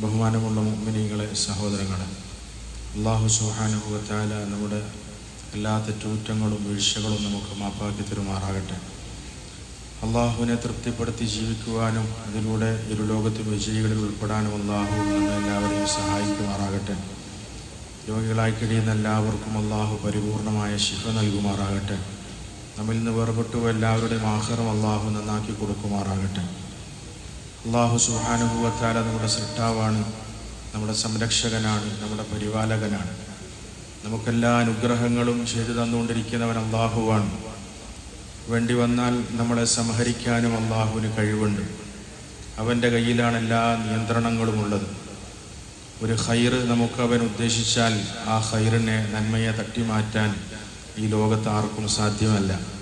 ബഹുമാനമുള്ള മുമ്മിനികളെ സഹോദരങ്ങളെ അള്ളാഹു സുഹാനുഭവത്താല നമ്മുടെ എല്ലാ തെറ്റുകുറ്റങ്ങളും വീഴ്ചകളും നമുക്ക് മാപ്പാക്കി തരുമാറാകട്ടെ. അള്ളാഹുവിനെ തൃപ്തിപ്പെടുത്തി ജീവിക്കുവാനും അതിലൂടെ ഇരുലോകത്തും വിജയികളിൽ ഉൾപ്പെടാനും അള്ളാഹു നമ്മെ എല്ലാവരെയും സഹായിക്കുമാറാകട്ടെ. രോഗികളായി കഴിയുന്ന എല്ലാവർക്കും അള്ളാഹു പരിപൂർണമായ ശിഫ നൽകുമാറാകട്ടെ. നമ്മിൽ നിന്ന് വേർപെട്ടു എല്ലാവരുടെയും ആഹാരം അള്ളാഹു നന്നാക്കി കൊടുക്കുമാറാകട്ടെ. അള്ളാഹു സുഹാനുഭവത്താല നമ്മുടെ സൃഷ്ടാവാണ് നമ്മുടെ സംരക്ഷകനാണ് നമ്മുടെ പരിപാലകനാണ്. നമുക്കെല്ലാ അനുഗ്രഹങ്ങളും ചെയ്തു തന്നുകൊണ്ടിരിക്കുന്നവൻ അള്ളാഹുവാണ്. വേണ്ടി വന്നാൽ നമ്മളെ സംഹരിക്കാനും അള്ളാഹുവിന് കഴിവുണ്ട്. അവന്റെ കയ്യിലാണ് എല്ലാ നിയന്ത്രണങ്ങളും ഉള്ളത് ഒരു ഹൈറ് നമുക്ക് അവൻ ഉദ്ദേശിച്ചാൽ ആ ഹൈറിനെ നന്മയെ തട്ടിമാറ്റാൻ ഈ ലോകത്ത് ആർക്കും സാധ്യമല്ല.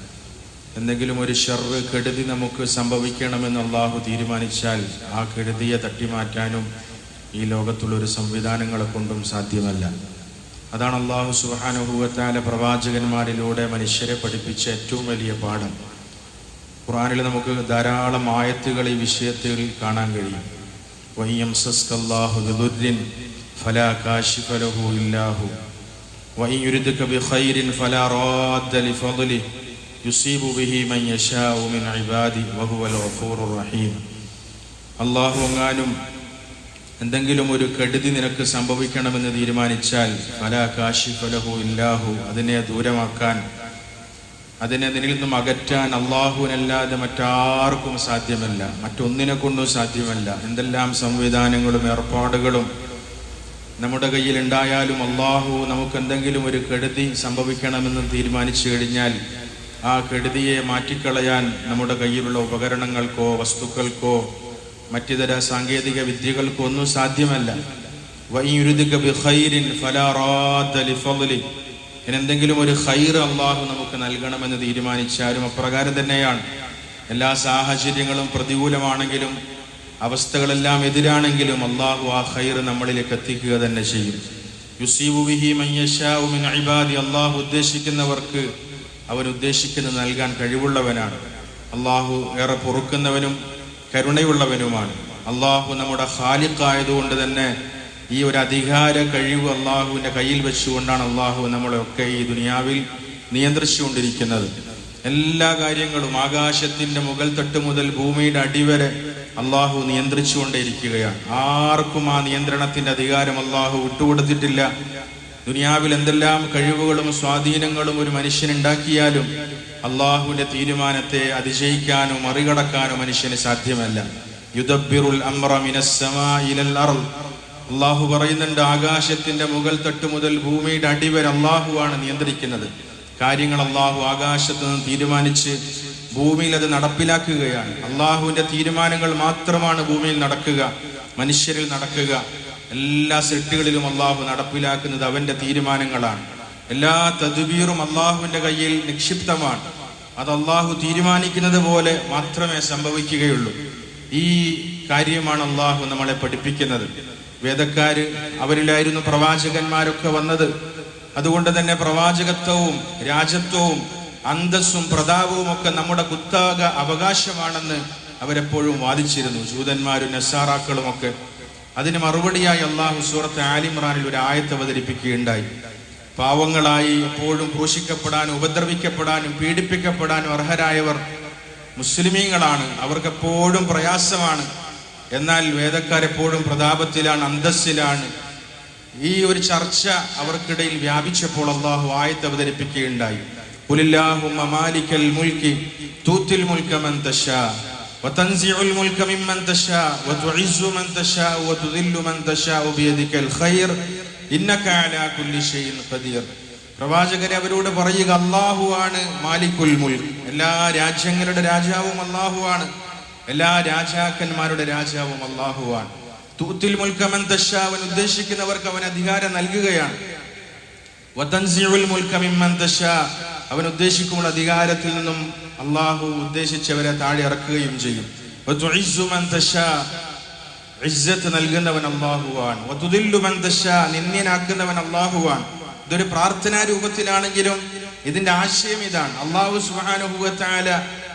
എന്തെങ്കിലും ഒരു ഷെറ് കെടുതി നമുക്ക് സംഭവിക്കണമെന്ന് അള്ളാഹു തീരുമാനിച്ചാൽ ആ കെടുതിയെ തട്ടിമാറ്റാനും ഈ ലോകത്തുള്ളൊരു സംവിധാനങ്ങളെ കൊണ്ടും സാധ്യമല്ല. അതാണ് അള്ളാഹു സുഹാനുഭൂവത്താലെ പ്രവാചകന്മാരിലൂടെ മനുഷ്യരെ പഠിപ്പിച്ച ഏറ്റവും വലിയ പാഠം. ഖുറാനിൽ നമുക്ക് ധാരാളം ആയത്തുകൾ ഈ വിഷയത്തിൽ കാണാൻ കഴിയും. വയ്യം സസ്കല്ലാഹുദിൻ ഫലാ കാശിഫലഹു ഇല്ലാഹു. വയ്യുരുദ് ഖൈരിൻ ഫലാ റോദ്ദലി يصيب به من يشاء من عباده وهو الغفور الرحيم അള്ളാഹു എങ്ങാനും എന്തെങ്കിലും ഒരു കെടുതി നിനക്ക് സംഭവിക്കണമെന്ന് തീരുമാനിച്ചാൽ ഫല കാശി ഫലഹു ഇല്ലാഹു അതിനെ ദൂരമാക്കാൻ അതിനെ നിന്നിൽ നിന്നും അകറ്റാൻ അള്ളാഹുവിനല്ലാതെ മറ്റാർക്കും സാധ്യമല്ല മറ്റൊന്നിനെ കൊണ്ടും സാധ്യമല്ല എന്തെല്ലാം സംവിധാനങ്ങളും ഏർപ്പാടുകളും നമ്മുടെ കയ്യിൽ ഉണ്ടായാലും അള്ളാഹു നമുക്ക് എന്തെങ്കിലും ഒരു കെടുതി സംഭവിക്കണമെന്ന് തീരുമാനിച്ചു കഴിഞ്ഞാൽ ആ കെടുതിയെ മാറ്റിക്കളയാൻ നമ്മുടെ കയ്യിലുള്ള ഉപകരണങ്ങൾക്കോ വസ്തുക്കൾക്കോ മറ്റിതര സാങ്കേതിക വിദ്യകൾക്കോ ഒന്നും സാധ്യമല്ല. എന്തെങ്കിലും ഒരു ഖൈർ അള്ളാഹു നമുക്ക് നൽകണമെന്ന് തീരുമാനിച്ചാലും അപ്രകാരം തന്നെയാണ്. എല്ലാ സാഹചര്യങ്ങളും പ്രതികൂലമാണെങ്കിലും അവസ്ഥകളെല്ലാം എതിരാണെങ്കിലും അള്ളാഹു ആ ഖൈർ നമ്മളിലേക്ക് എത്തിക്കുക തന്നെ ചെയ്യും. യുസീബു അള്ളാഹു ഉദ്ദേശിക്കുന്നവർക്ക് അവൻ ഉദ്ദേശിക്കുന്നത് നൽകാൻ കഴിവുള്ളവനാണ്. അള്ളാഹു ഏറെ പൊറുക്കുന്നവനും കരുണയുള്ളവനുമാണ്. അള്ളാഹു നമ്മുടെ ഹാലിക്കായതുകൊണ്ട് തന്നെ ഈ ഒരു അധികാര കഴിവ് അള്ളാഹുവിന്റെ കയ്യിൽ വെച്ചുകൊണ്ടാണ് അള്ളാഹു നമ്മളെയൊക്കെ ഈ ദുനിയാവിൽ നിയന്ത്രിച്ചുകൊണ്ടിരിക്കുന്നത്. എല്ലാ കാര്യങ്ങളും ആകാശത്തിന്റെ മുകൾ തൊട്ട് മുതൽ ഭൂമിയുടെ അടിവരെ അള്ളാഹു നിയന്ത്രിച്ചുകൊണ്ടേയിരിക്കുകയാണ്. ആർക്കും ആ നിയന്ത്രണത്തിന്റെ അധികാരം അള്ളാഹു വിട്ടുകൊടുത്തിട്ടില്ല. ദുനിയാവിൽ എന്തെല്ലാം കഴിവുകളും സ്വാധീനങ്ങളും ഒരു മനുഷ്യനുണ്ടാക്കിയാലും അള്ളാഹുവിന്റെ തീരുമാനത്തെ അതിജയിക്കാനോ മറികടക്കാനോ മനുഷ്യന് സാധ്യമല്ല. അർൾ അള്ളാഹു പറയുന്നുണ്ട് ആകാശത്തിന്റെ മുകൾ തട്ട് മുതൽ ഭൂമിയുടെ അടിവരെ അള്ളാഹുവാണ് നിയന്ത്രിക്കുന്നത്. കാര്യങ്ങൾ അള്ളാഹു ആകാശത്ത് നിന്ന് തീരുമാനിച്ച് ഭൂമിയിൽ അത് നടപ്പിലാക്കുകയാണ്. അള്ളാഹുവിന്റെ തീരുമാനങ്ങൾ മാത്രമാണ് ഭൂമിയിൽ നടക്കുക മനുഷ്യരിൽ നടക്കുക. എല്ലാ സെട്ടുകളിലും അള്ളാഹു നടപ്പിലാക്കുന്നത് അവന്റെ തീരുമാനങ്ങളാണ്. എല്ലാ തദ്ബീറും അള്ളാഹുവിന്റെ കയ്യിൽ നിക്ഷിപ്തമാണ്. അത് അള്ളാഹു തീരുമാനിക്കുന്നത് പോലെ മാത്രമേ സംഭവിക്കുകയുള്ളൂ. ഈ കാര്യമാണ് അള്ളാഹു നമ്മളെ പഠിപ്പിക്കുന്നത്. വേദക്കാര് അവരിലായിരുന്നു പ്രവാചകന്മാരൊക്കെ വന്നത്. അതുകൊണ്ട് തന്നെ പ്രവാചകത്വവും രാജത്വവും അന്തസ്സും പ്രതാപവും ഒക്കെ നമ്മുടെ കുത്താക അവകാശമാണെന്ന് അവരെപ്പോഴും വാദിച്ചിരുന്നു. ജൂതന്മാരും നസാറാക്കളും ഒക്കെ അതിന് മറുപടിയായി അള്ളാഹു സൂറത്ത് ആലിമ്രാനിൽ ഒരു ആയത്ത് അവതരിപ്പിക്കുകയുണ്ടായി. പാവങ്ങളായി എപ്പോഴും ക്രൂശിക്കപ്പെടാനും ഉപദ്രവിക്കപ്പെടാനും പീഡിപ്പിക്കപ്പെടാനും അർഹരായവർ മുസ്ലിമീങ്ങളാണ്. അവർക്കെപ്പോഴും പ്രയാസമാണ്. എന്നാൽ വേദക്കാരെപ്പോഴും പ്രതാപത്തിലാണ് അന്തസ്സിലാണ്. ഈ ഒരു ചർച്ച അവർക്കിടയിൽ വ്യാപിച്ചപ്പോൾ അള്ളാഹു ആയത്ത് അവതരിപ്പിക്കുകയുണ്ടായി. ഖുലില്ലാഹുമ്മ മാലിക്കൽ മുൽക്കി തൂത്തിൽ മുൽക മൻ തശാ وتنزع الملك ممن تشاء وتعز من تشاء وتذل من تشاء بيدك الخير إنك على كل شيء قدير പ്രവാചകരെ അവരോട് പറയുക അള്ളാഹു ആണ് മാലിക്കുൽ മുൽക്ക് എല്ലാ രാജ്യങ്ങളുടെ രാജാവും അള്ളാഹു ആണ് എല്ലാ രാജാക്കന്മാരുടെ രാജാവും അള്ളാഹുവാണ് തൂത്തിൽ മുൽക്കമൻ തശ അവൻ ഉദ്ദേശിക്കുന്നവർക്ക് അവൻ അധികാരം നൽകുകയാണ് വതൻസിഉൽ മുൽക മിമ്മൻ തശ അവൻ ഉദ്ദേശിക്കുമ്പോൾ അധികാരത്തിൽ നിന്നും അള്ളാഹു ഉദ്ദേശിച്ചവരെ താഴെ ഇറക്കുകയും ചെയ്യും. ഇസ്സത്ത് നൽകുന്നവൻ നിന്ദ്യനാക്കുന്നവൻ അള്ളാഹുവാണ് ഇതൊരു പ്രാർത്ഥനാ രൂപത്തിലാണെങ്കിലും ഇതിന്റെ ആശയം ഇതാണ്. അള്ളാഹു സുബ്ഹാനഹു വതആല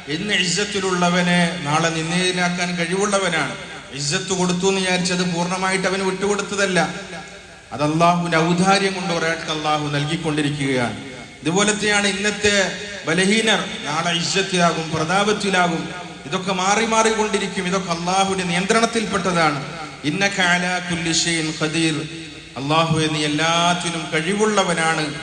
എന്ന് ഇസ്സത്തിലുള്ളവനെ നാളെ നിന്നയിലാക്കാൻ കഴിവുള്ളവനാണ്. ഇജ്ജത്ത് കൊടുത്തു എന്ന് വിചാരിച്ചത് പൂർണമായിട്ട് അവന് വിട്ടുകൊടുത്തതല്ല. അത് അള്ളാഹുവിന്റെ ഔദാര്യം കൊണ്ട് ഒരാൾക്ക് അള്ളാഹു നൽകിക്കൊണ്ടിരിക്കുകയാണ്. ഇതുപോലത്തെയാണ് ഇന്നത്തെ ബലഹീനർ നാളെ ഇജ്ജത്തിലാകും പ്രതാപത്തിലാകും. ഇതൊക്കെ മാറി മാറിക്കൊണ്ടിരിക്കും ഇതൊക്കെ അള്ളാഹുവിന്റെ നിയന്ത്രണത്തിൽപ്പെട്ടതാണ്. ഇന്ന അലാ കുല്ലി ഷൈഇൻ ഖദീർ. അള്ളാഹു നീ എല്ലാത്തിനും കഴിവുള്ളവനാണ്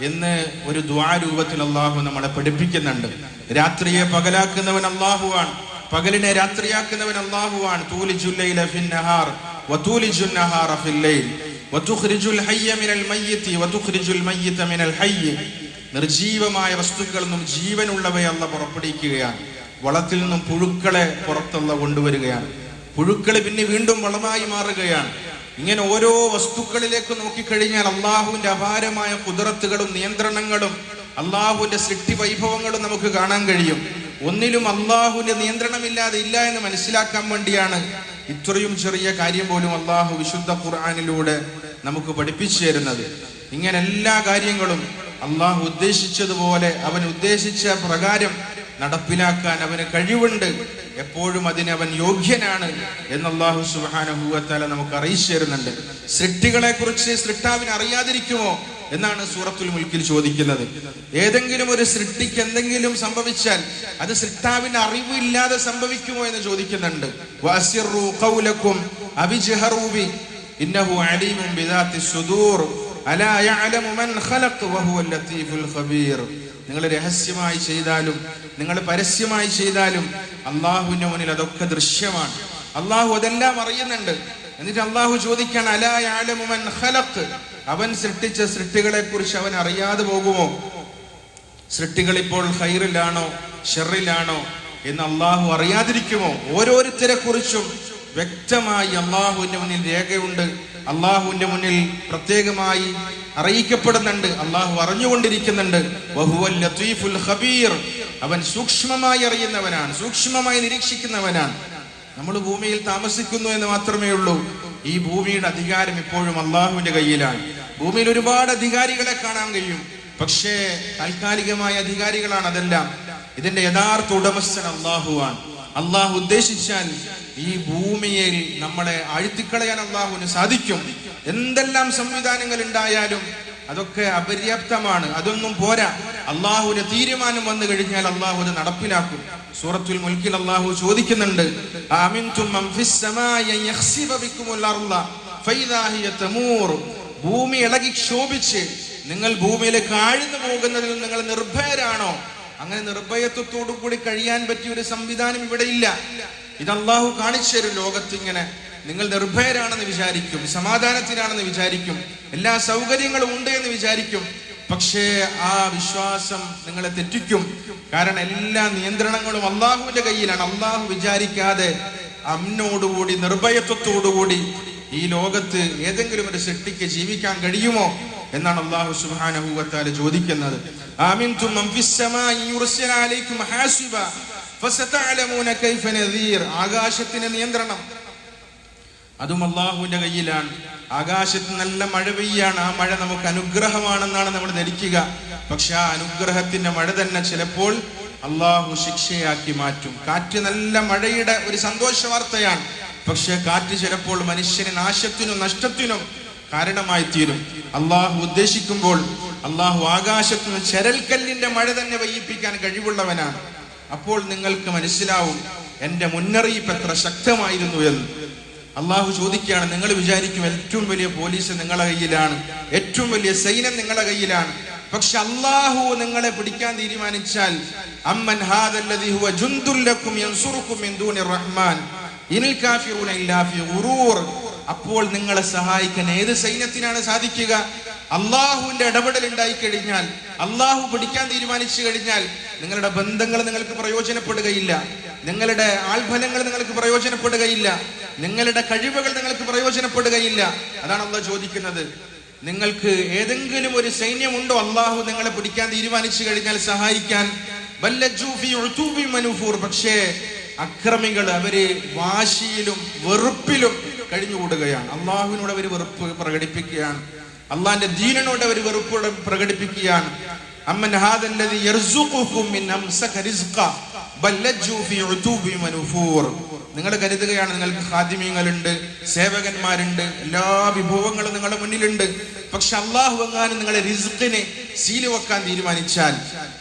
എന്ന് ഒരു ദ്വാരൂപത്തിൽ അള്ളാഹു നമ്മളെ പഠിപ്പിക്കുന്നുണ്ട്. രാത്രിയെ പകലാക്കുന്നവൻ അള്ളാഹുവാണ്. പകലിനെ രാത്രിയാക്കുന്നവൻ അള്ളാഹുവാണ്. തൂലിജുല്ലൈല നിർജീവമായ വസ്തുക്കളിൽ നിന്നും ജീവനുള്ളവയല്ല പുറപ്പെടുവിക്കുകയാണ്. വളത്തിൽ നിന്നും പുഴുക്കളെ പുറത്തുള്ള കൊണ്ടുവരികയാണ്. പുഴുക്കൾ പിന്നെ വീണ്ടും വളമായി മാറുകയാണ്. ഇങ്ങനെ ഓരോ വസ്തുക്കളിലേക്ക് നോക്കിക്കഴിഞ്ഞാൽ അള്ളാഹുവിന്റെ അപാരമായ കുതിരത്തുകളും നിയന്ത്രണങ്ങളും അള്ളാഹുവിന്റെ സൃഷ്ടി വൈഭവങ്ങളും നമുക്ക് കാണാൻ കഴിയും. ഒന്നിലും അള്ളാഹുവിന്റെ നിയന്ത്രണമില്ലാതെ ഇല്ല എന്ന് മനസ്സിലാക്കാൻ വേണ്ടിയാണ് ഇത്രയും ചെറിയ കാര്യം പോലും അള്ളാഹു വിശുദ്ധ ഖുർആാനിലൂടെ നമുക്ക് പഠിപ്പിച്ചു തരുന്നത്. ഇങ്ങനെ എല്ലാ കാര്യങ്ങളും അള്ളാഹു ഉദ്ദേശിച്ചതുപോലെ അവൻ ഉദ്ദേശിച്ച പ്രകാരം നടപ്പിലാക്കാൻ അവന് കഴിവുണ്ട്. എപ്പോഴും അതിന് അവൻ യോഗ്യനാണ് എന്ന് അള്ളാഹു സുബാനുഭൂവത്താല നമുക്ക് അറിയിച്ചു തരുന്നുണ്ട്. സൃഷ്ടികളെ കുറിച്ച് സൃഷ്ടാവിന് അറിയാതിരിക്കുമോ എന്നാണ് സൂറത്തുൽ മുൽക്കിൽ ചോദിക്കുന്നത്. ഏതെങ്കിലും ഒരു സൃഷ്ടിക്ക് എന്തെങ്കിലും സംഭവിച്ചാൽ അത് സൃഷ്ടാവിന് അറിവില്ലാതെ സംഭവിക്കുമോ എന്ന് ചോദിക്കുന്നുണ്ട്. അഭിജഹറൂബി ഇന്നഹു അലീമും നിങ്ങൾ രഹസ്യമായി ചെയ്താലും നിങ്ങൾ പരസ്യമായി ചെയ്താലും അള്ളാഹുവിന്റെ മുന്നിൽ അതൊക്കെ ദൃശ്യമാണ്. അള്ളാഹു അതെല്ലാം അറിയുന്നുണ്ട്. എന്നിട്ട് അള്ളാഹു ചോദിക്കാൻ അലാ യഅലമു മൻ ഖലഖ്? അവൻ സൃഷ്ടിച്ച സൃഷ്ടികളെ കുറിച്ച് അവൻ അറിയാതെ പോകുമോ? സൃഷ്ടികൾ ഇപ്പോൾ ഹൈറിലാണോ ഷെറിലാണോ എന്ന് അള്ളാഹു അറിയാതിരിക്കുമോ? ഓരോരുത്തരെ കുറിച്ചും വ്യക്തമായി അള്ളാഹുവിന്റെ മുന്നിൽ രേഖയുണ്ട്. അള്ളാഹുവിന്റെ മുന്നിൽ പ്രത്യേകമായി അറിയിക്കപ്പെടുന്നുണ്ട്. അള്ളാഹു അറിഞ്ഞുകൊണ്ടിരിക്കുന്നുണ്ട്. ലത്തീഫുൽ ഖബീർ. അവൻ സൂക്ഷ്മമായി അറിയുന്നവനാണ് സൂക്ഷ്മമായി നിരീക്ഷിക്കുന്നവനാണ്. നമ്മൾ ഭൂമിയിൽ താമസിക്കുന്നു എന്ന് മാത്രമേ ഉള്ളൂ. ഈ ഭൂമിയുടെ അധികാരം ഇപ്പോഴും അള്ളാഹുവിന്റെ കയ്യിലാണ്. ഭൂമിയിൽ ഒരുപാട് അധികാരികളെ കാണാൻ കഴിയും. പക്ഷേ താൽക്കാലികമായ അധികാരികളാണ് അതെല്ലാം. ഇതിന്റെ യഥാർത്ഥ ഉടമസ്ഥൻ അള്ളാഹുവാണ്. അള്ളാഹു ഉദ്ദേശിച്ചാൽ ഈ ഭൂമിയിൽ നമ്മളെ അഴുത്തിക്കളയാൻ അള്ളാഹുവിന് സാധിക്കും. എന്തെല്ലാം സംവിധാനങ്ങൾ ഉണ്ടായാലും അതൊക്കെ അപര്യാപ്തമാണ്. അതൊന്നും പോരാ. അള്ളാഹുവിന് തീരുമാനം വന്നു കഴിഞ്ഞാൽ അള്ളാഹു അത് നടപ്പിലാക്കും. സൂറത്തുൽ മുൽക്കിൽ അള്ളാഹു ചോദിക്കുന്നുണ്ട്. ഭൂമി ഇളകി ക്ഷോഭിച്ച് നിങ്ങൾ ഭൂമിയിലേക്ക് ആഴ്ന്നു പോകുന്നതിൽ നിങ്ങൾ നിർഭയരാണോ? അങ്ങനെ നിർഭയത്വത്തോടു കൂടി കഴിയാൻ പറ്റിയ ഒരു സംവിധാനം ഇവിടെ ഇല്ല. ഇത് അള്ളാഹു കാണിച്ചു ലോകത്ത് ഇങ്ങനെ. നിങ്ങൾ നിർഭയരാണെന്ന് വിചാരിക്കും സമാധാനത്തിനാണെന്ന് വിചാരിക്കും എല്ലാ സൗകര്യങ്ങളും ഉണ്ട് എന്ന് വിചാരിക്കും. പക്ഷേ ആ വിശ്വാസം നിങ്ങളെ തെറ്റിക്കും. കാരണം എല്ലാ നിയന്ത്രണങ്ങളും അള്ളാഹുവിന്റെ കയ്യിലാണ്. അള്ളാഹു വിചാരിക്കാതെ അമ്നോടുകൂടി നിർഭയത്വത്തോടുകൂടി ഈ ലോകത്ത് ഏതെങ്കിലും ഒരു സൃഷ്ടിക്ക് ജീവിക്കാൻ കഴിയുമോ? എന്നാണ് അള്ളാഹു സുബ്ഹാനഹു ചോദിക്കുന്നത്. ആകാശത്തിന്റെ നിയന്ത്രണം. അതും അള്ളാഹുവിന്റെ കയ്യിലാണ്. ആകാശത്ത് നല്ല മഴ പെയ്യാണ്. ആ മഴ നമുക്ക് അനുഗ്രഹമാണെന്നാണ് നമ്മൾ ധരിക്കുക. പക്ഷെ ആ അനുഗ്രഹത്തിന്റെ മഴ തന്നെ ചിലപ്പോൾ അള്ളാഹു ശിക്ഷയാക്കി മാറ്റും. കാറ്റ് നല്ല മഴയുടെ ഒരു സന്തോഷ വാർത്തയാണ്. പക്ഷെ കാറ്റ് ചിലപ്പോൾ മനുഷ്യന് നാശത്തിനും നഷ്ടത്തിനും കാരണമായി തീരും അള്ളാഹു ഉദ്ദേശിക്കുമ്പോൾ അള്ളാഹു ആകാശത്ത് നിന്ന് ചരൽക്കല്ലിന്റെ മഴ തന്നെ പെയ്യിപ്പിക്കാൻ കഴിവുള്ളവനാണ്. അപ്പോൾ നിങ്ങൾക്ക് മനസ്സിലാവും എന്റെ മുന്നറിയിപ്പ് എത്ര ശക്തമായിരുന്നു എന്ന്. അള്ളാഹു ചോദിക്കുകയാണ് നിങ്ങൾ വിചാരിക്കും ഏറ്റവും വലിയ പോലീസ് നിങ്ങളുടെ കയ്യിലാണ് ഏറ്റവും വലിയ സൈന്യം നിങ്ങളുടെ കയ്യിലാണ്. പക്ഷെ അള്ളാഹു നിങ്ങളെ പിടിക്കാൻ തീരുമാനിച്ചാൽ അമ്മൻ റഹ്മാൻ. അപ്പോൾ നിങ്ങളെ സഹായിക്കാൻ ഏത് സൈന്യത്തിനാണ് സാധിക്കുക? അള്ളാഹുവിന്റെ ഇടപെടൽ ഉണ്ടായി കഴിഞ്ഞാൽ അള്ളാഹു പിടിക്കാൻ തീരുമാനിച്ചു കഴിഞ്ഞാൽ നിങ്ങളുടെ ബന്ധങ്ങൾ നിങ്ങൾക്ക് പ്രയോജനപ്പെടുകയില്ല. നിങ്ങളുടെ ആൾഫലങ്ങൾ നിങ്ങൾക്ക് പ്രയോജനപ്പെടുകയില്ല. നിങ്ങളുടെ കഴിവുകൾ നിങ്ങൾക്ക് പ്രയോജനപ്പെടുകയില്ല. അതാണ് അള്ളാഹ് ചോദിക്കുന്നത്. നിങ്ങൾക്ക് ഏതെങ്കിലും ഒരു സൈന്യമുണ്ടോ അള്ളാഹു നിങ്ങളെ പിടിക്കാൻ തീരുമാനിച്ചു കഴിഞ്ഞാൽ സഹായിക്കാൻ? പക്ഷേ അക്രമികൾ അവർ വാശിയിലും വെറുപ്പിലും കഴിഞ്ഞുകൂടുകയാണ്. അള്ളാഹുവിനോട് അവർ വെറുപ്പ് പ്രകടിപ്പിക്കുകയാണ്. അള്ളാഹിന്റെ ദീനനോട് അവർ വെറുപ്പ് പ്രകടിപ്പിക്കുകയാണ്. മിൻ ഫീ നിങ്ങൾ കരുതുകയാണ് നിങ്ങൾക്ക് ഹാദിമ്യങ്ങളുണ്ട് സേവകന്മാരുണ്ട് എല്ലാ വിഭവങ്ങളും നിങ്ങളുടെ മുന്നിലുണ്ട്. പക്ഷെ അള്ളാഹു എങ്ങാനും നിങ്ങളുടെ റിസ്ക്കിനെ സീൽ വെക്കാൻ തീരുമാനിച്ചാൽ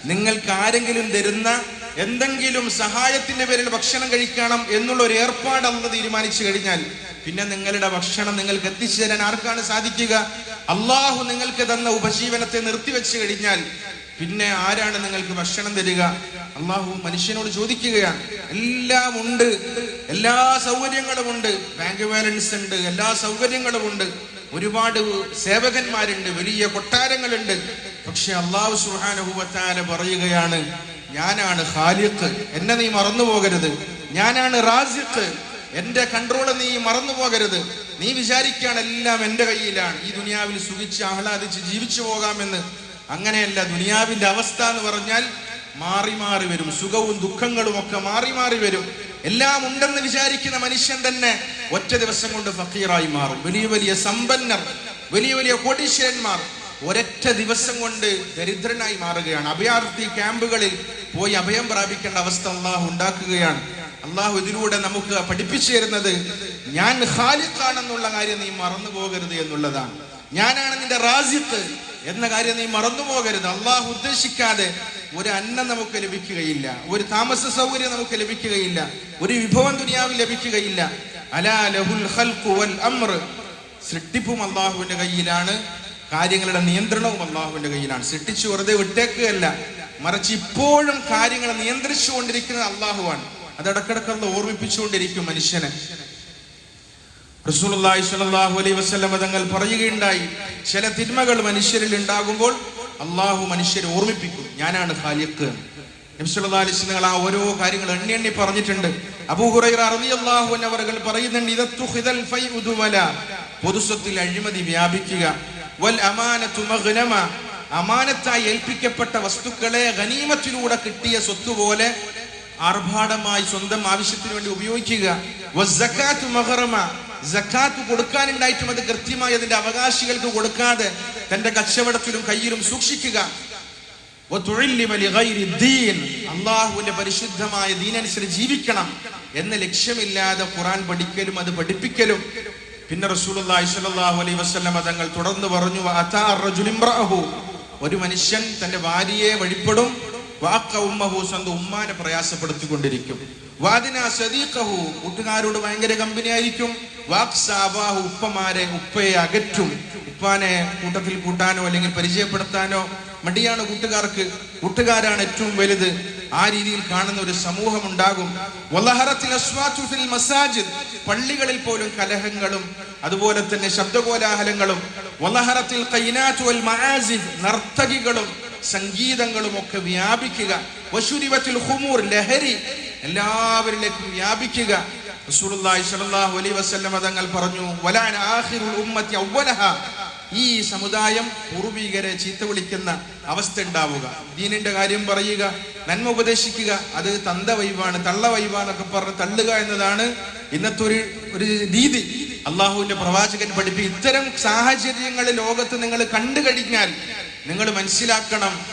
നിങ്ങൾക്ക് ആരെങ്കിലും തരുന്ന എന്തെങ്കിലും സഹായത്തിന്റെ പേരിൽ ഭക്ഷണം കഴിക്കണം എന്നുള്ള ഒരു ഏർപ്പാട് അന്ന് തീരുമാനിച്ചു കഴിഞ്ഞാൽ പിന്നെ നിങ്ങളുടെ ഭക്ഷണം നിങ്ങൾക്ക് എത്തിച്ചു തരാൻ ആർക്കാണ് സാധിക്കുക? അള്ളാഹു നിങ്ങൾക്ക് തന്ന ഉപജീവനത്തെ നിർത്തിവെച്ചു കഴിഞ്ഞാൽ പിന്നെ ആരാണ് നിങ്ങൾക്ക് ഭക്ഷണം തരിക? അള്ളാഹു മനുഷ്യനോട് ചോദിക്കുകയാണ്. എല്ലാം ഉണ്ട്. എല്ലാ സൗകര്യങ്ങളും ഉണ്ട്. ബാങ്ക് ബാലൻസ് ഉണ്ട്. എല്ലാ സൗകര്യങ്ങളും ഉണ്ട്. ഒരുപാട് സേവകന്മാരുണ്ട്. വലിയ കൊട്ടാരങ്ങളുണ്ട്. പക്ഷെ അള്ളാഹു സുഹാനുഭവത്താല പറയുകയാണ് ഞാനാണ് ഖാലിഖ്. എന്നെ നീ മറന്നു പോകരുത്. ഞാനാണ് റാസിഖ്. എന്റെ കൺട്രോൾ നീ മറന്നു പോകരുത്. നീ വിചാരിക്കുകയാണ് എല്ലാം എന്റെ കയ്യിലാണ്. ഈ ദുനിയാവിൽ സുഖിച്ച് ആഹ്ലാദിച്ച് ജീവിച്ചു പോകാമെന്ന്. അങ്ങനെയല്ല ദുനിയാവിന്റെ അവസ്ഥ എന്ന് പറഞ്ഞാൽ മാറി മാറി വരും. സുഖവും ദുഃഖങ്ങളും ഒക്കെ മാറി മാറി വരും. എല്ലാം ഉണ്ടെന്ന് വിചാരിക്കുന്ന മനുഷ്യൻ തന്നെ ഒറ്റ ദിവസം കൊണ്ട് ഫക്കീറായി മാറും. വലിയ വലിയ സമ്പന്നർ വലിയ വലിയ കോടീശ്വരന്മാർ ഒരൊറ്റ ദിവസം കൊണ്ട് ദരിദ്രനായി മാറുകയാണ്. അഭയാർത്ഥി ക്യാമ്പുകളിൽ പോയി അഭയം പ്രാപിക്കേണ്ട അവസ്ഥ അള്ളാഹു ഉണ്ടാക്കുകയാണ്. അള്ളാഹു ഇതിലൂടെ നമുക്ക് പഠിപ്പിച്ചു തരുന്നത് ഞാൻ ഖാലിഖാണെന്നുള്ള കാര്യം നീ മറന്നു പോകരുത് എന്നുള്ളതാണ്. ഞാനാണ് നിന്റെ റാസിഖ് എന്ന കാര്യം നീ മറന്നു പോകരുത്. അള്ളാഹു ഉദ്ദേശിക്കാതെ ഒരു അന്നം നമുക്ക് ലഭിക്കുകയില്ല. ഒരു താമസ സൗകര്യം നമുക്ക് ലഭിക്കുകയില്ല. ഒരു വിഭവം ദുനിയാവിൽ ലഭിക്കുകയില്ല. അലാ ലഹുൽ ഖൽഖു വൽ അംർ സൃഷ്ടിപ്പും അള്ളാഹുവിന്റെ കയ്യിലാണ്. കാര്യങ്ങളുടെ നിയന്ത്രണവും അള്ളാഹുവിന്റെ കയ്യിലാണ്. സൃഷ്ടിച്ചു വെറുതെ വിട്ടേക്കുകയല്ല. മറിച്ച് ഇപ്പോഴും കാര്യങ്ങളെ നിയന്ത്രിച്ചുകൊണ്ടിരിക്കുന്നത് അള്ളാഹുവാണ്. അത് ഇടക്കിടക്ക് ഓർമ്മിപ്പിച്ചുകൊണ്ടിരിക്കും മനുഷ്യനെ. റസൂലുള്ളാഹി സ്വല്ലല്ലാഹു അലൈഹി വസല്ലം തങ്ങൾ പറയുകയുണ്ടായി ചില തിന്മകൾ മനുഷ്യരിൽ ഉണ്ടാകുമ്പോൾ അള്ളാഹു മനുഷ്യരെ ഓർമ്മിപ്പിക്കും. ഞാനാണ് ഖാലിഖ് നബി അലൈഹി ആ ഓരോ കാര്യങ്ങൾ എണ്ണി എണ്ണി പറഞ്ഞിട്ടുണ്ട്. അബൂ റളിയല്ലാഹു പറയുന്നുണ്ട് പൊതുസ്വത്തിൽ അഴിമതി വ്യാപിക്കുക. വൽ അമാനത്തു മഗ്നമ. അമാനത്തായി ഏൽപ്പിക്കപ്പെട്ട വസ്തുക്കളെ ഗനീമത്തിലൂടെ കിട്ടിയ സ്വത്ത് പോലെ ആർഭാടമായി സ്വന്തം ആവശ്യത്തിന് വേണ്ടി ഉപയോഗിക്കുക. വസ്സക്കാത്തു മഹറമ. ജക്കാത്ത് കൊടുക്കാനുണ്ടായിട്ടും അത് കൃത്യമായി അതിന്റെ അവകാശികൾക്ക് കൊടുക്കാതെ തന്റെ കച്ചവടത്തിലും കയ്യിലും സൂക്ഷിക്കുക. പരിശുദ്ധമായ ദീനനുസരിച്ച് ജീവിക്കണം എന്ന ലക്ഷ്യമില്ലാതെ ഖുറാൻ പഠിക്കലും അത് പഠിപ്പിക്കലും പിന്നെ സ്വല്ലല്ലാഹു അലൈഹി വസല്ലം തങ്ങൾ തുടർന്ന് പറഞ്ഞു. ഒരു മനുഷ്യൻ തന്റെ ഭാര്യയെ വഴിപ്പെടും ഉമ്മഹു ഉമ്മാനെ പ്രയാസപ്പെടുത്തിക്കൊണ്ടിരിക്കും. വാദിന സദീഖഹു കൂട്ടുകാരോട് ഭയങ്കര കമ്പനി ആയിരിക്കും വാക്സാബാഹു ഉപ്പമാരെ ഉപ്പയെ അകറ്റും. ഉപ്പാനെ കൂട്ടത്തിൽ കൂട്ടാനോ അല്ലെങ്കിൽ പരിചയപ്പെടുത്താനോ മടിയാണ് കൂട്ടുകാർക്ക്. കൂട്ടുകാരാണ് ഏറ്റവും വലുത്. ആ രീതിയിൽ കാണുന്ന ഒരു സമൂഹം ഉണ്ടാകും മസാജിദ്. പള്ളികളിൽ പോലും കലഹങ്ങളും അതുപോലെ തന്നെ ശബ്ദകോലാഹലങ്ങളും നർത്തകികളും സംഗീതങ്ങളും ഒക്കെ വ്യാപിക്കുക. ലഹരി എല്ലാവരിലേക്കും വ്യാപിക്കുക. തങ്ങൾ പറഞ്ഞു ഈ സമുദായം പൂർവികരെ ചീത്ത വിളിക്കുന്ന അവസ്ഥ ഉണ്ടാവുക. ദീനിന്റെ കാര്യം പറയുക നന്മ ഉപദേശിക്കുക അത് തന്ത വൈവാണ് തള്ള വൈവാന്നൊക്കെ പറഞ്ഞ് തള്ളുക എന്നതാണ് ഇന്നത്തെ ഒരു ഒരു രീതി. അള്ളാഹുവിന്റെ പ്രവാചകൻ പഠിപ്പി ഇത്തരം സാഹചര്യങ്ങൾ ലോകത്ത് നിങ്ങൾ കണ്ടു കഴിഞ്ഞാൽ നിങ്ങൾ മനസ്സിലാക്കണം.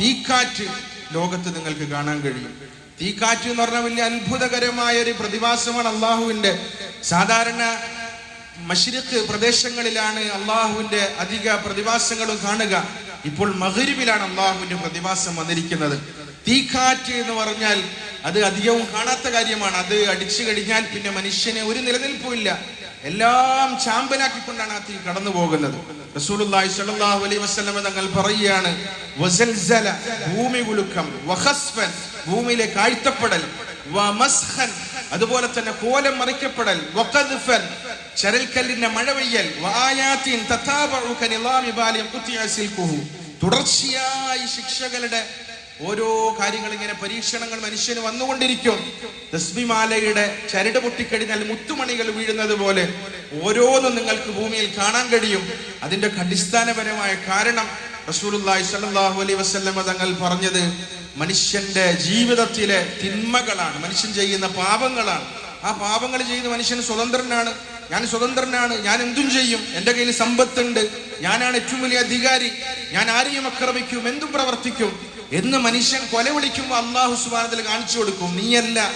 തീക്കാറ്റ് ലോകത്ത് നിങ്ങൾക്ക് കാണാൻ കഴിയും. തീക്കാറ്റ് എന്ന് പറഞ്ഞാൽ വലിയ അത്ഭുതകരമായ ഒരു പ്രതിഭാസമാണ് അള്ളാഹുവിന്റെ സാധാരണ മഷ്രിഖ് പ്രദേശങ്ങളിലാണ് അള്ളാഹുവിന്റെ അധിക പ്രതിഭാസങ്ങളും കാണുക. ഇപ്പോൾ മഹരിബിലാണ് അള്ളാഹുവിന്റെ പ്രതിഭാസം വന്നിരിക്കുന്നത്. തീക്കാറ്റ് എന്ന് പറഞ്ഞാൽ അത് അധികവും കാണാത്ത കാര്യമാണ്. അത് അടിച്ചു കഴിഞ്ഞാൽ പിന്നെ മനുഷ്യന് ഒരു നിലനിൽപ്പുമില്ല എല്ലാം ചാമ്പലാക്കിക്കൊണ്ടാണ് ആ തീ കടന്നു പോകുന്നത് റസൂലുള്ളാഹി വസല്ലം തങ്ങൾ പറയുകയാണ് വസൽസല ഭൂമി കുലുക്കം വഖസ്ഫൻ ഭൂമിയിലെ കാഴ്ത്തപ്പെടൽ വമസ്ഖൻ അതുപോലെ തന്നെ കോലം മറിക്കപ്പെടൽ ചരൽക്കല്ലിന്റെ മഴ പെയ്യൽ തുടർച്ചയായി ശിക്ഷകളുടെ ഓരോ കാര്യങ്ങൾ ഇങ്ങനെ പരീക്ഷണങ്ങൾ മനുഷ്യന് വന്നുകൊണ്ടിരിക്കും. തസ്ബിമാലയുടെ ചരട് പൊട്ടിക്കഴിഞ്ഞാൽ മുത്തുമണികൾ വീഴുന്നത് പോലെ ഓരോന്നും നിങ്ങൾക്ക് ഭൂമിയിൽ കാണാൻ കഴിയും. അതിന്റെ അടിസ്ഥാനപരമായ കാരണം റസൂലുള്ളാഹി സ്വല്ലല്ലാഹു അലൈഹി വസല്ലം തങ്ങൾ പറഞ്ഞത് മനുഷ്യന്റെ ജീവിതത്തിലെ തിന്മകളാണ്. മനുഷ്യൻ ചെയ്യുന്ന പാപങ്ങളാണ്. ആ പാപങ്ങൾ ചെയ്യുന്ന മനുഷ്യൻ സ്വതന്ത്രനാണ്. ഞാൻ സ്വതന്ത്രനാണ്. ഞാൻ എന്തും ചെയ്യും. എന്റെ കയ്യിൽ സമ്പത്തുണ്ട്. ഞാനാണ് ഏറ്റവും വലിയ അധികാരി. ഞാൻ ആരെയും അക്രമിക്കും എന്തും പ്രവർത്തിക്കും. എന്ന് മനുഷ്യൻ കൊല വിളിക്കുമ്പോൾ അള്ളാഹു സുബാനത്തിൽ കാണിച്ചു കൊടുക്കും. നീയല്ല.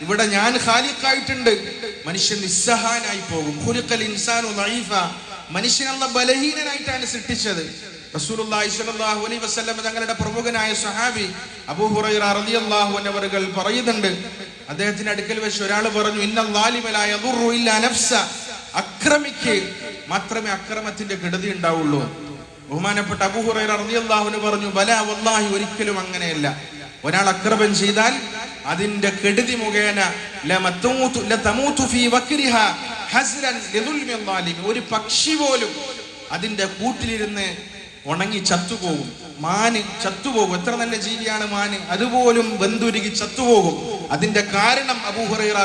ഇവിടെ ഞാൻ ഖാലിഖായിട്ടുണ്ട്. മനുഷ്യൻ നിസ്സഹാനായി പോകും. മനുഷ്യൻ അല്ല ബലഹീനനായിട്ടാണ് സൃഷ്ടിച്ചത്. റസൂലുള്ളാഹി അലൈഹി വസല്ലം തങ്ങളുടെ പ്രമുഖനായ സഹാബി അബൂ റളിയല്ലാഹു അൻഹു പറയുന്നുണ്ട്. അദ്ദേഹത്തിന്റെ അടുക്കൽ വെച്ച് ഒരാൾ പറഞ്ഞു ഇന്നല്ലാലിമലായ ദുർറു ഇല്ലാ നഫ്സ. അക്രമിക്ക് മാത്രമേ അക്രമത്തിന്റെ ഗതി ഉണ്ടാവുള്ളൂ. ബഹുമാനപ്പെട്ട അബൂ റളിയല്ലാഹു പറഞ്ഞു ബല വല്ലാഹി ഒരിക്കലും അങ്ങനെയല്ല. ഒരാൾ അക്രമം ചെയ്താൽ അതിന്റെ കെടുതി മുഖേന ഒരു പക്ഷി പോലും അതിന്റെ കൂട്ടിലിരുന്ന് ഉണങ്ങി ചത്തുപോകും. മാന് ചത്തുപോകും. എത്ര നല്ല ജീവിയാണ് മാന്. അതുപോലും ബന്ധുരുകി ചത്തുപോകും. അതിന്റെ കാരണം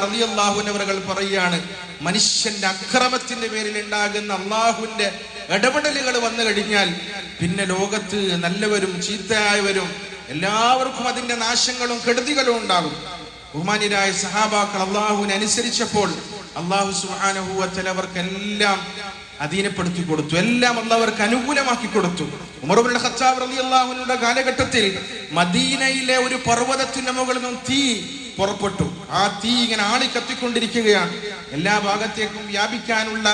റളിയല്ലാഹു അൻഹു പറയുകയാണ് മനുഷ്യന്റെ അക്രമത്തിന്റെ പേരിൽ ഉണ്ടാകുന്ന അള്ളാഹുവിന്റെ ഇടപെടലുകൾ വന്നു കഴിഞ്ഞാൽ പിന്നെ ലോകത്ത് നല്ലവരും ചീത്തയായവരും എല്ലാവർക്കും അതിന്റെ നാശങ്ങളും കെടുതികളും ഉണ്ടാകും. ബഹുമാനിയരായ സഹാബാക്കൾ അള്ളാഹുവിനെ അനുസരിച്ചപ്പോൾ അള്ളാഹു സുഹാനഹുവത്തൽ അവർക്കെല്ലാം അധീനപ്പെടുത്തി കൊടുത്തു. എല്ലാം അള്ളവർക്ക് അനുകൂലമാക്കി കൊടുത്തു. ഉമറുബുൽ ഖത്താബ് കാലഘട്ടത്തിൽ മദീനയിലെ ഒരു പർവതത്തിന്റെ മുകളിൽ നിന്നും തീ പുറപ്പെട്ടു. ആ തീ ഇങ്ങനെ ആളി കത്തിക്കൊണ്ടിരിക്കുകയാണ്. എല്ലാ ഭാഗത്തേക്കും വ്യാപിക്കാനുള്ള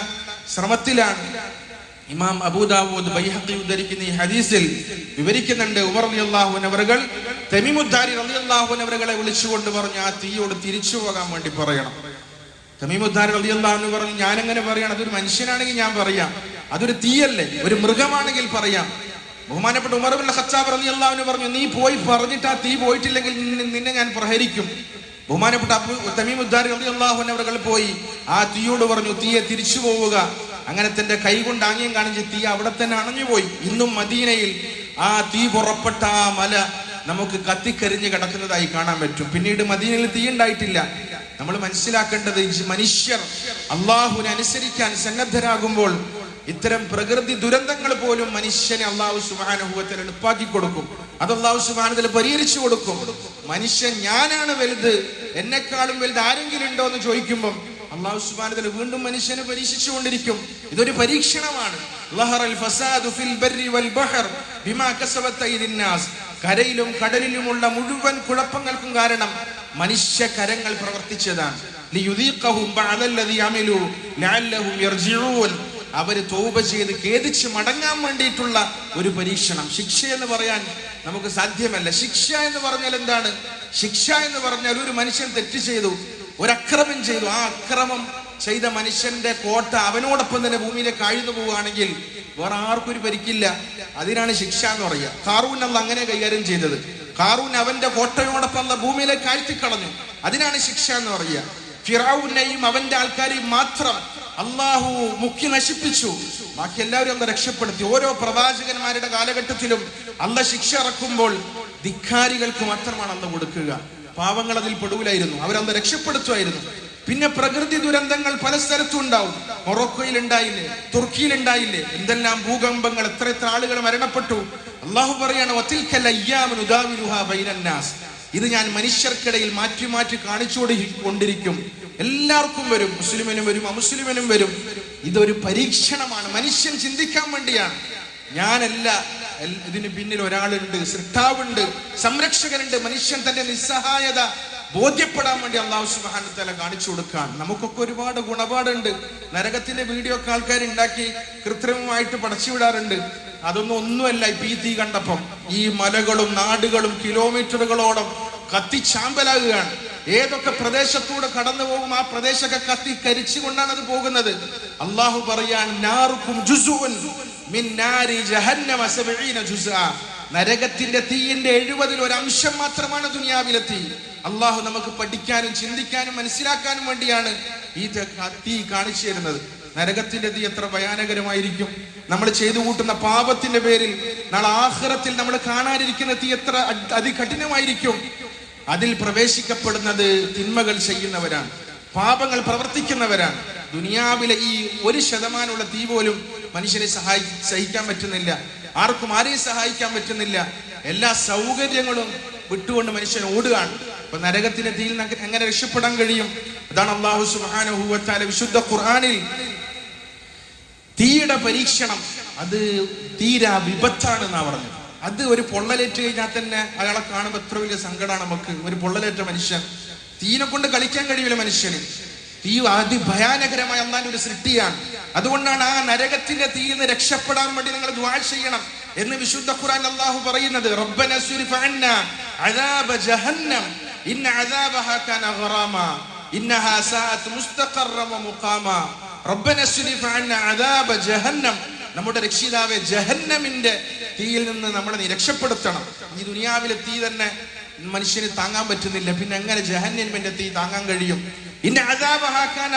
ശ്രമത്തിലാണ്. ഇമാം അബൂദാവൂദ് ബൈഹഖി ഉദ്ധരിക്കുന്ന ഈ ഹദീസിൽ വിവരിക്കുന്നുണ്ട് ഉമർ അലി അള്ളാഹുനവറുകൾ തെമിമുദ്ദാരി അലി അള്ളാഹുനവറുകളെ വിളിച്ചുകൊണ്ട് പറഞ്ഞു ആ തീയോട് തിരിച്ചു പോകാൻ വേണ്ടി പറയണം. തമീമുദ്ദാരി റളിയല്ലാഹു പറഞ്ഞു ഞാൻ എങ്ങനെ പറയാണ് അതൊരു മനുഷ്യനാണെങ്കിൽ ഞാൻ പറയാം അതൊരു തീയല്ലേ ഒരു മൃഗമാണെങ്കിൽ പറയാം. ബഹുമാനപ്പെട്ട ഉമർ ബിൻ ഖത്താബ് റളിയല്ലാഹു പറഞ്ഞു നീ പോയി പറഞ്ഞിട്ട് ആ തീ പോയിട്ടില്ലെങ്കിൽ നിന്നെ- ഞാൻ പ്രഹരിക്കും. ബഹുമാനപ്പെട്ട അബു തമീമുദ്ദാരി റളിയല്ലാഹു അവർ പോയി ആ തീയോട് പറഞ്ഞു തീയെ തിരിച്ചു പോവുക. അങ്ങനെ തന്റെ കൈ കൊണ്ട് ആംഗ്യം കാണിച്ച് തീ അവിടെ തന്നെ അണഞ്ഞുപോയി. ഇന്നും മദീനയിൽ ആ തീ പുറപ്പെട്ട ആ മല നമുക്ക് കത്തിക്കരിഞ്ഞ് കിടക്കുന്നതായി കാണാൻ പറ്റും. പിന്നീട് മദീനയിൽ തീ ഉണ്ടായിട്ടില്ല. നമ്മൾ മനസ്സിലാക്കേണ്ടത് മനുഷ്യർ അള്ളാഹുവിനെ അനുസരിക്കാൻ സന്നദ്ധരാകുമ്പോൾ ഇത്തരം പ്രകൃതി ദുരന്തങ്ങൾ പോലും മനുഷ്യനെ അള്ളാഹു സുബാനുഭവത്തിൽ എളുപ്പാക്കി കൊടുക്കും. അത് അള്ളാഹു സുബാനത്തിൽ പരിഹരിച്ചു കൊടുക്കും. മനുഷ്യൻ ഞാനാണ് വലുത് എന്നെക്കാളും വലുത് ആരെങ്കിലും ഉണ്ടോ എന്ന് ചോദിക്കുമ്പം അള്ളാഹു സുബാനത്തിൽ വീണ്ടും മനുഷ്യനെ പരീക്ഷിച്ചു കൊണ്ടിരിക്കും. ഇതൊരു പരീക്ഷണമാണ്. കരയിലും കടലിലുമുള്ള മുഴുവൻ കുഴപ്പങ്ങൾക്കും കാരണം മനുഷ്യ കരങ്ങൾ പ്രവർത്തിച്ചതാണ് അവർ തോപ ചെയ്ത് ഖേദിച്ച് മടങ്ങാൻ വേണ്ടിയിട്ടുള്ള ഒരു പരീക്ഷണം. ശിക്ഷ എന്ന് പറയാൻ നമുക്ക് സാധ്യമല്ല. ശിക്ഷ എന്ന് പറഞ്ഞാൽ എന്താണ്? ശിക്ഷ എന്ന് പറഞ്ഞാൽ ഒരു മനുഷ്യൻ തെറ്റ് ചെയ്തു ഒരക്രമം ചെയ്തു. ആ അക്രമം ചെയ്ത മനുഷ്യന്റെ കോട്ട അവനോടൊപ്പം തന്നെ ഭൂമിയിലേക്ക് ആഴ്ന്നു പോവുകയാണെങ്കിൽ വേറെ ആർക്കും ഒരു പരിക്കില്ല. അതിനാണ് ശിക്ഷ എന്ന് പറയുക. കാറൂൻ അല്ല അങ്ങനെ കൈകാര്യം ചെയ്തത്. കാറൂൻ അവന്റെ കോട്ടയോടൊപ്പം ഭൂമിയിലേക്ക് ആഴ്ത്തിക്കളഞ്ഞു അതിനാണ് ശിക്ഷ എന്ന് പറയുക. ഫിറാവുനെയും അവന്റെ ആൾക്കാരെയും മാത്രം അള്ളാഹു മുഖ്യ നശിപ്പിച്ചു. ബാക്കി എല്ലാവരും അന്ന് രക്ഷപ്പെടുത്തി. ഓരോ പ്രവാചകന്മാരുടെ കാലഘട്ടത്തിലും അല്ല ശിക്ഷ ഇറക്കുമ്പോൾ ധിക്കാരികൾക്ക് മാത്രമാണ് അന്ന് കൊടുക്കുക. പാവങ്ങൾ അതിൽ പെടൂലായിരുന്നു അവരന്ന് രക്ഷപ്പെടുത്തുമായിരുന്നു. പിന്നെ പ്രകൃതി ദുരന്തങ്ങൾ പല സ്ഥലത്തും ഉണ്ടാവും. മൊറോക്കോയിൽ ഉണ്ടായില്ലേ? തുർക്കിയിൽ ഉണ്ടായില്ലേ? എന്തെല്ലാം ഭൂകമ്പങ്ങൾ? എത്ര എത്ര ആളുകൾ മരണപ്പെട്ടു. അള്ളാഹു പറയാണ്. ഇത് ഞാൻ മനുഷ്യർക്കിടയിൽ മാറ്റി മാറ്റി കാണിച്ചു കൊണ്ടിരിക്കും എല്ലാവർക്കും വരും മുസ്ലിമിനും വരും അമുസ്ലിമിനും വരും. ഇതൊരു പരീക്ഷണമാണ് മനുഷ്യൻ ചിന്തിക്കാൻ വേണ്ടിയാണ്. ഞാനല്ല ഇതിന് പിന്നിൽ ഒരാളുണ്ട് സൃഷ്ടാവുണ്ട് സംരക്ഷകനുണ്ട് മനുഷ്യൻ തന്റെ നിസ്സഹായത ബോധ്യപ്പെടാൻ വേണ്ടി അള്ളാഹു തആല കാണിച്ചു കൊടുക്കാൻ നമുക്കൊക്കെ ഒരുപാട് ഗുണപാടുണ്ട്. നരകത്തിന്റെ വീഡിയോ ഒക്കെ ആൾക്കാർ ഉണ്ടാക്കി കൃത്രിമമായിട്ട് പടച്ചു വിടാറുണ്ട്. അതൊന്നും ഒന്നുമല്ല ഇപ്പൊ ഈ തീ കണ്ടപ്പം. ഈ മലകളും നാടുകളും കിലോമീറ്ററുകളോളം കത്തിച്ചാമ്പലാകുകയാണ് ഏതൊക്കെ പ്രദേശത്തൂടെ കടന്നു പോകും ആ പ്രദേശമൊക്കെ കത്തി കരിച്ചു കൊണ്ടാണ് അത് പോകുന്നത്. അള്ളാഹു പറയാൻ നരകത്തിന്റെ തീയിന്റെ എഴുപതിൽ ഒരു അംശം മാത്രമാണ് ദുനിയാവിലെ തീ അള്ളാഹു നമുക്ക് പഠിക്കാനും ചിന്തിക്കാനും മനസ്സിലാക്കാനും വേണ്ടിയാണ് ഈ തീ കാണിച്ചു തരുന്നത്. നരകത്തിന്റെ തീ എത്ര ഭയാനകരമായിരിക്കും. നമ്മൾ ചെയ്തു കൂട്ടുന്ന പാപത്തിന്റെ പേരിൽ നാളെ ആഹ്റത്തിൽ നമ്മൾ കാണാനിരിക്കുന്ന തീ എത്ര അതികഠിനമായിരിക്കും. അതിൽ പ്രവേശിക്കപ്പെടുന്നത് തിന്മകൾ ചെയ്യുന്നവരാണ്. പാപങ്ങൾ പ്രവർത്തിക്കുന്നവരാണ്. ദുനിയാവിലെ ഈ ഒരു ശതമാനമുള്ള തീ പോലും മനുഷ്യനെ സഹായി സഹിക്കാൻ പറ്റുന്നില്ല. ആർക്കും ആരെയും സഹായിക്കാൻ പറ്റുന്നില്ല. എല്ലാ സൗകര്യങ്ങളും വിട്ടുകൊണ്ട് മനുഷ്യൻ ഓടുകയാണ്. അപ്പൊ നരകത്തിന്റെ തീയിൽ എങ്ങനെ രക്ഷപ്പെടാൻ കഴിയും? അതാണ് അള്ളാഹു തആല വിശുദ്ധ ഖുർആനിൽ തീയുടെ പരീക്ഷണം. അത് തീരാ വിപത്താണ് എന്നാ പറഞ്ഞത്. അത് ഒരു പൊള്ളലേറ്റ് കഴിഞ്ഞാൽ തന്നെ അയാളെ കാണുമ്പോൾ എത്ര വലിയ സങ്കടമാണ് നമുക്ക്. ഒരു പൊള്ളലേറ്റ മനുഷ്യൻ. തീനെ കൊണ്ട് കളിക്കാൻ കഴിയില്ല മനുഷ്യന്. തീ അതിഭയാനകരമായ എന്നാൽ ഒരു സൃഷ്ടിയാണ്. അതുകൊണ്ടാണ് ആ നരകത്തിന്റെ തീയിൽ നിന്ന് രക്ഷപ്പെടാൻ വേണ്ടി നിങ്ങൾ ദ്വാ ചെയ്യണം എന്ന് വിശുദ്ധ ഖുറാൻ അള്ളാഹു പറയുന്നത്. ഇന്ന നമ്മുടെ രക്ഷിതാവെ ജഹന്നമിന്റെ തീയിൽ നിന്ന് നമ്മളെ നീ രക്ഷപ്പെടുത്തണം. ഈ ദുനിയാവിലെ തീ തന്നെ മനുഷ്യന് താങ്ങാൻ പറ്റുന്നില്ല. പിന്നെ എങ്ങനെ ജഹന്നമിന്റെ തീ താങ്ങാൻ കഴിയും? ഇന്ന അതാപഹാക്കാൻ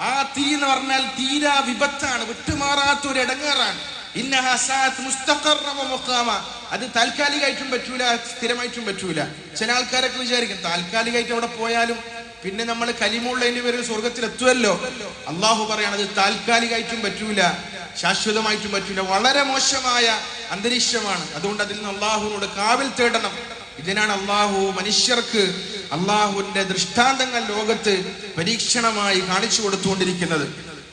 ആ തീ എന്ന് പറഞ്ഞാൽ തീരാ വിപത്താണ് വിട്ടുമാറാത്ത ഒരു ഇടങ്ങേറാണ്. അത് താൽക്കാലികമായിട്ടും പറ്റൂല സ്ഥിരമായിട്ടും പറ്റൂല. ചില ആൾക്കാരൊക്കെ വിചാരിക്കും താൽക്കാലികമായിട്ട് അവിടെ പോയാലും പിന്നെ നമ്മൾ കലിമുള്ളതിന്റെ പേരിൽ സ്വർഗത്തിൽ എത്തുമല്ലോ അള്ളാഹു പറയണത് താൽക്കാലികമായിട്ടും പറ്റൂല ശാശ്വതമായിട്ടും പറ്റൂല വളരെ മോശമായ അന്തരീക്ഷമാണ്. അതുകൊണ്ട് അതിൽ നിന്ന് അള്ളാഹുവിനോട് കാവിൽ തേടണം. ഇതിനാണ് അള്ളാഹു മനുഷ്യർക്ക് അള്ളാഹുവിന്റെ ദൃഷ്ടാന്തങ്ങൾ ലോകത്ത് പരീക്ഷണമായി കാണിച്ചു കൊടുത്തുകൊണ്ടിരിക്കുന്നത്.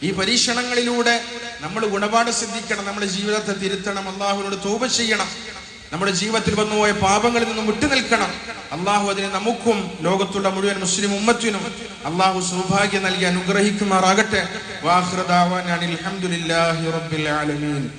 ഈ പരീക്ഷണങ്ങളിലൂടെ നമ്മൾ ഗുണപാഠം ശ്രദ്ധിക്കണം നമ്മുടെ ജീവിതത്തെ തിരുത്തണം അള്ളാഹുവിനോട് തോപ ചെയ്യണം. നമ്മുടെ ജീവിതത്തിൽ വന്നുപോയ പാപങ്ങളിൽ നിന്നും വിട്ടുനിൽക്കണം. അള്ളാഹു അതിനെ നമുക്കും ലോകത്തുള്ള മുഴുവൻ മുസ്ലിം ഉമ്മത്തിനും അള്ളാഹു സൗഭാഗ്യം നൽകി അനുഗ്രഹിക്കുമാറാകട്ടെ. റബ്ബിൽ ആലമീൻ.